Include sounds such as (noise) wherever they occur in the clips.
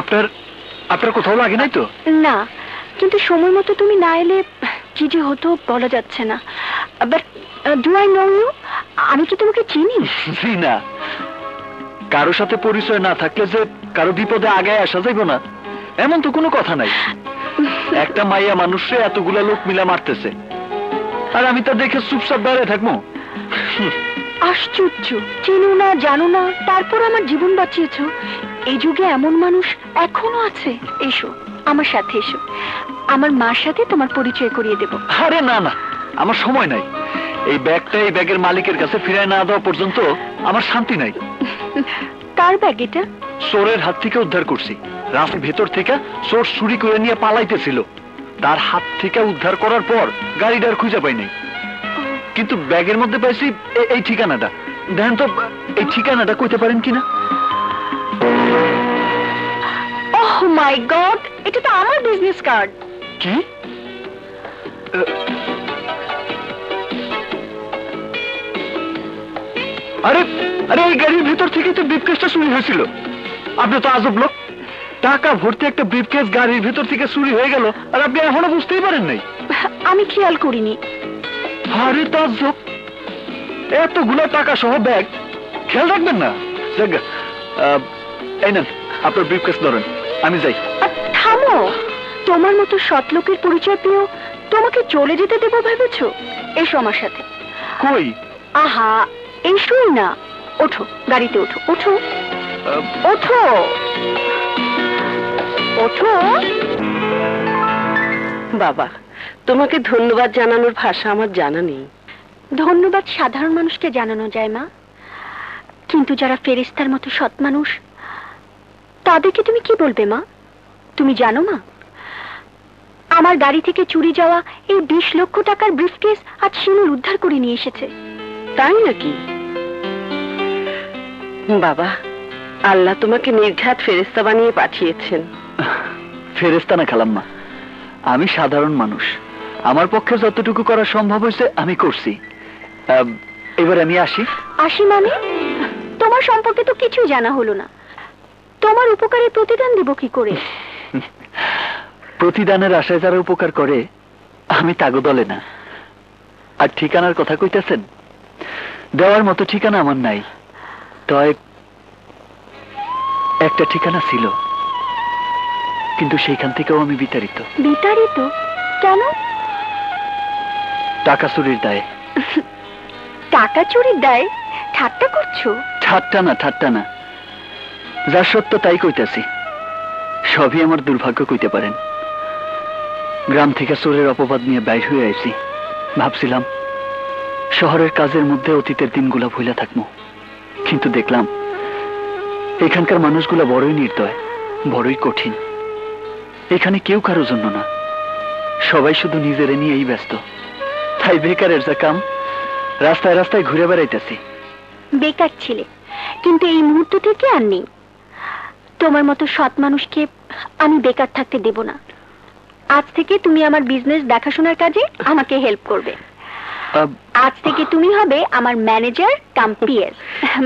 আপনার আপনার কোথাও লাগে নাই তো? না কিন্তু সময় মতো তুমি না এলে কি যে হতো বলা যাচ্ছে না। But do I know you আমি কি তোমাকে চিনি? না। কারও সাথে পরিচয় না থাকলে যে কারও বিপদে আগে আসা যাইব না এমন তো কোনো কথা নাই। একটা মাইয়া মানুষে এতগুলা লোক মিলা মারতেছে। আর আমি তা দেখে চুপচাপ দাঁড়িয়ে থাকব। আশ্চর্য চিনো না জানো না তারপর আমার জীবন বাঁচিয়েছ। এই যুগে এমন মানুষ এখনও আছে। এসো আমার সাথে এসো। আমার মার সাথে তোমার পরিচয় করিয়ে দেব। আরে না না আমার সময় নাই। এই ব্যাগটা এই ব্যাগের মালিকের কাছে ফিরায় না দেওয়া পর্যন্ত আমার শান্তি নাই। কার ব্যাগ এটা? চোরের হাত থেকে উদ্ধার করছি। রাস্তার ভেতর থেকে চোর চুরি করে নিয়ে পালাইতেছিল। তার হাত থেকে উদ্ধার করার পর গাড়িটার খুঁজে পাই নাই কিন্তু ব্যাগের মধ্যে পাইছি এই ঠিকানাটা। দেখেন তো এই ঠিকানাটা কইতে পারেন কিনা? মাই গড এটা তো আমার বিজনেস কার্ড কি? আরে আরে এই গাড়ির ভিতর থেকেই তো ব্রিফকেসটা চুরি হয়েছিল। আপনি তো আজব লোক। টাকা ভর্তি একটা ব্রিফকেস গাড়ির ভিতর থেকে চুরি হয়ে গেল আর আপনি এখনও বুঝতেই পারেন নাই। আমি খেয়াল করিনি। আরে তাজ্জব এতগুলা টাকা সহ ব্যাগ। খেয়াল রাখবেন না। এই নেন আপনার ব্রিফকেস ধরেন। আমি যাই। থামো। তোমার মতো সৎ লোকের পরিচয় পেয়েও তোমাকে চলে যেতে দেবো ভেবেছো? এসো আমার সাথে। কই? আহা এসোই না। ওঠো গাড়িতে ওঠো। ওঠো। ওঠো। ওঠো। বাবা তোমাকে ধন্যবাদ জানানোর ভাষা আমার জানা নেই। ধন্যবাদ সাধারণ মানুষকে জানানো যায় মা। কিন্তু যারা ফেরেস্তার মতো সৎ মানুষ তাদেরকে তুমি কি বলবে মা? তুমি জানো মা? আমার গাড়ি থেকে চুরি যাওয়া এই বিশ লক্ষ টাকার ব্রিফকেস আজ শিমুল উদ্ধার করে নিয়ে এসেছে। তাই নাকি? বাবা আল্লাহ তোমাকে নির্ঘাত ফেরেস্তা বানিয়ে পাঠিয়েছেন। ফেরেস্তা না খালাম্মা আমি সাধারণ মানুষ। আমার পক্ষে যতটুকু করা সম্ভব হয়েছে আমি করছি। আহ, এবার আমি আসি। আসি মানে? তোমার সম্পর্কে তো কিছুই জানা হলো না। তোমার উপকারের প্রতিদান দেব কি করে? (laughs) প্রতিদানের আশায় যারা উপকার করে আমি তাগো দলে না। আর ঠিকানার কথা কইতেছেন? দেওয়ার মতো ঠিকানা আমার নাই। তয় একটা ঠিকানা ছিল কিন্তু সেইখান থেকেও আমি বিতাড়িত। বিতাড়িত? কেন? টাকা চুরির দায়ে। (laughs) টাকা চুরির দেয়? ঠাট্টা করছ? ঠাট্টা না ঠাট্টা না। যা সত্য তাই কইতাছি। সবই আমার দুর্ভাগ্য কইতে পারেন। গ্রাম থেকে চোরের অপবাদ নিয়ে বাইর হয়ে আইছি। ভাবছিলাম, শহরের কাজের মধ্যে অতীতের দিনগুলা ভুলে থাকব কিন্তু দেখলাম, এখানকার মানুষগুলা বড়ই নির্দয়, বড়ই কঠিন। এখানে কেউ কারও জন্য না। সবাই শুধু নিজেরে নিয়েই ব্যস্ত। তাই বেকারের যা কাম, রাস্তায় রাস্তায় ঘুরে বেড়াইতেছি। বেকার ছিলে, কিন্তু এই মুহূর্ত থেকে আর নেই। তোমার মতো সৎ মানুষকে আমি বেকার থাকতে দেব না। আজ থেকে তুমি আমার বিজনেস দেখাশোনার কাজে আমাকে হেল্প করবে। আজ থেকে তুমি হবে আমার ম্যানেজার কাম পিএস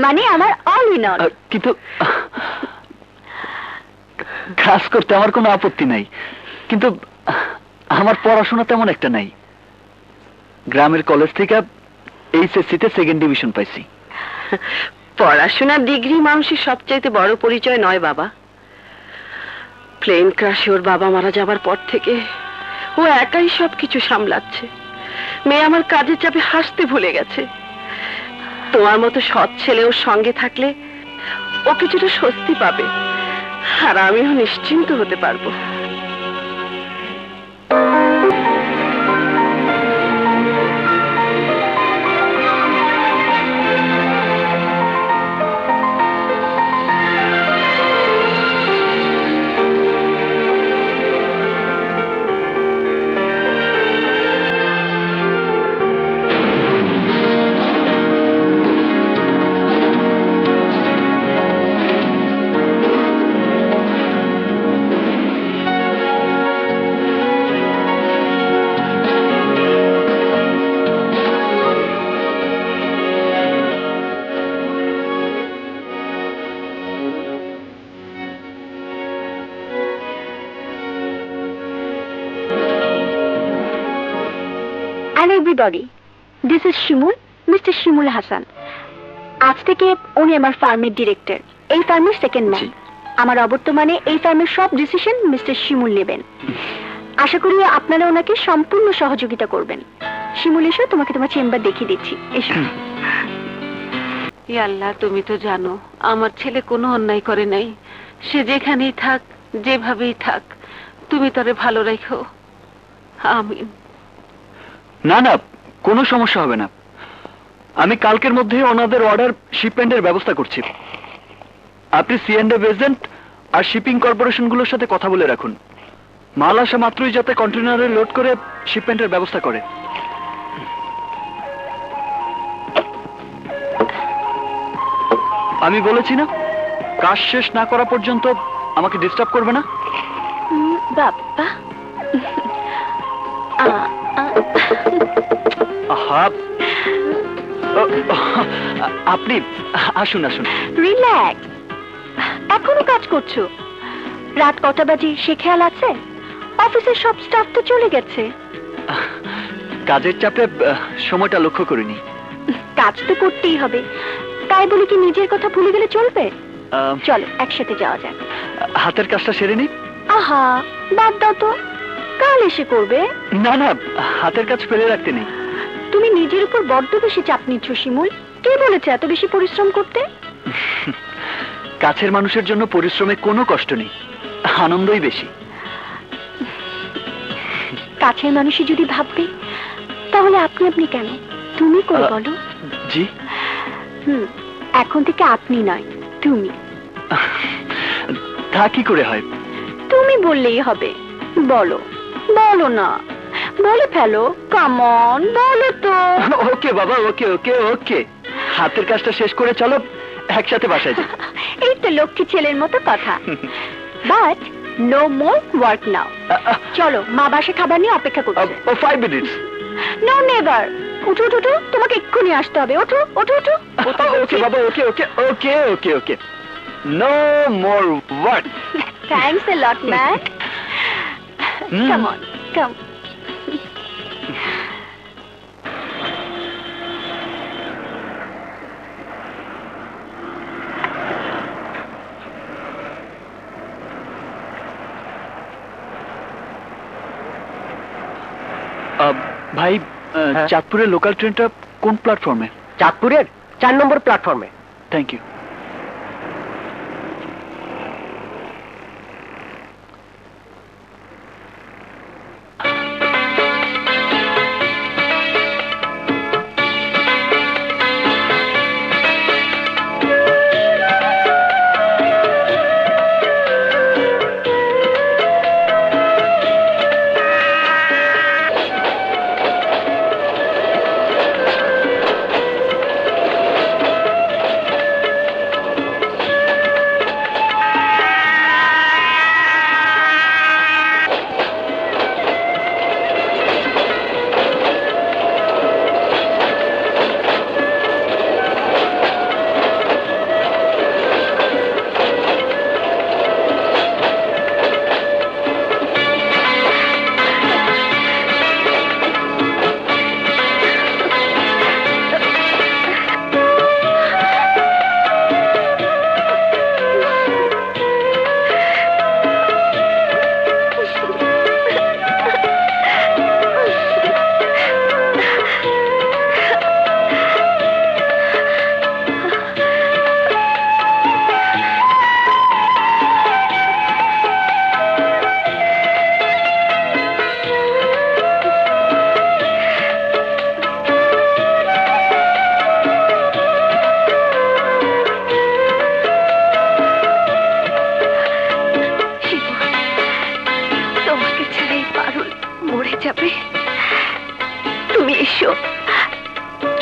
মানে আমার অল ইন অল কিন্তু কাজ করতে আমার কোনো আপত্তি নাই। কিন্তু আমার পড়াশোনা তেমন একটা নাই। গ্রামের কলেজ থেকে এইচএসসি তে সেকেন্ড ডিভিশন পাইছি। পড়াশোনার ডিগ্রি মানুষের সবচাইতে বড় পরিচয় নয় বাবা। প্লেন ক্রাশে ওর বাবা মারা যাবার পর থেকে ও একাই সবকিছু সামলাচ্ছে। মেয়ে আমার কাজের চাপে হাসতে ভুলে গেছে। তোমার মতো সৎ ছেলে ওর সঙ্গে থাকলে ও কিছুটা স্বস্তি পাবে। আর আমিও নিশ্চিন্ত হতে পারব। Hello everybody this is Shimul mister Shimul Hasan আজ থেকে উনি আমার ফার্মের ডিরেক্টর এই ফার্মের সেকেন্ড ম্যান। আমার অবর্তমানে এই ফার্মের সব ডিসিশন মিস্টার শিমুল নেবেন। আশা করি আপনারা ওনাকে সম্পূর্ণ সহযোগিতা করবেন। শিমুল এসো তোমাকে তোমার চেম্বার দেখিয়ে দিচ্ছি। এসো। ই আল্লাহ তুমি তো জানো আমার ছেলে কোনো অন্যায় করে নাই। সে যেখানেই থাক যেভাবেই থাক তুমি তারে ভালো রেখো। আমিন। না না কোনো সমস্যা হবে না। আমি কালকের মধ্যে ওনাদের অর্ডার শিপমেন্টের ব্যবস্থা করছি। আপনি সিএনডে এজেন্ট আর শিপিং কর্পোরেশনগুলোর সাথে কথা বলে রাখুন। মাল আসা মাত্রই যাতে কন্টেনারে লোড করে শিপমেন্টের ব্যবস্থা করে। আমি বলেছি না কাজ শেষ না করা পর্যন্ত আমাকে ডিস্টার্ব করবে না? আ, আহা। আপনি আসুন আসুন। রিল্যাক্স এখনও কাজ করছ। রাত কটা বাজে? সে খেয়াল আছে? অফিসের সব স্টাফ তো চলে গেছে। কাজের চাপে সময়টা লক্ষ্য করিনি। কাজ তো করতেই হবে। তাই বলে কি নিজের কথা ভুলে গেলে চলবে? চলো একসাথে যাওয়া যাক। হাতের কাজটা সেরে নি আহা বাদ দাও তো। কাল এসে করবে? না না হাতের কাজ ফেলে রাখতে নেই। তুমি নিজের উপর বড্ড বেশি চাপ নিচ্ছ শিমুল। কে বলেছে এত বেশি পরিশ্রম করতে? কাছের মানুষের জন্য পরিশ্রমে কোনো কষ্ট নেই আনন্দই বেশি। কাছের মানুষই যদি ভাববে তাহলে আপনি আপনি কেন? তুমি করে বলো। জি? হুম এখন থেকে আপনি নয় তুমি। তা কি করে হয়? তুমি বললেই হবে বলো। বলো না। বলে ফেলো। কামন বলো তো। (laughs) ওকে বাবা ওকে ওকে ওকে। হাতের কাজটা শেষ করে চলো একসাথে বাসায় যাই। (laughs) এই তো লক্ষ্মী ছেলের মতো কথা। But no more work now চলো মা বাসে খাবার নিয়ে অপেক্ষা করছে। ও ফাইভ মিনিটস নো নেভার উঠো উঠো উঠো তোমাকে এক্ষুনি আসতে হবে। ওঠো ওঠো ওঠো। (laughs) ওকে বাবা okay okay okay okay okay. No more work thanks a lot man Hmm. Come on come ভাই আহ, হ্যাঁ? চাঁদপুরের লোকাল ট্রেনটা কোন প্ল্যাটফর্মে চাঁদপুরের চার নম্বর প্ল্যাটফর্মে থ্যাংক ইউ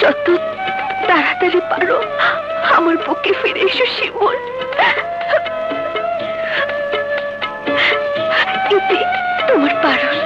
যত তাড়াতাড়ি পারো আমার বুকে ফিরে এসো শিমুল। এতে তোমার পারুল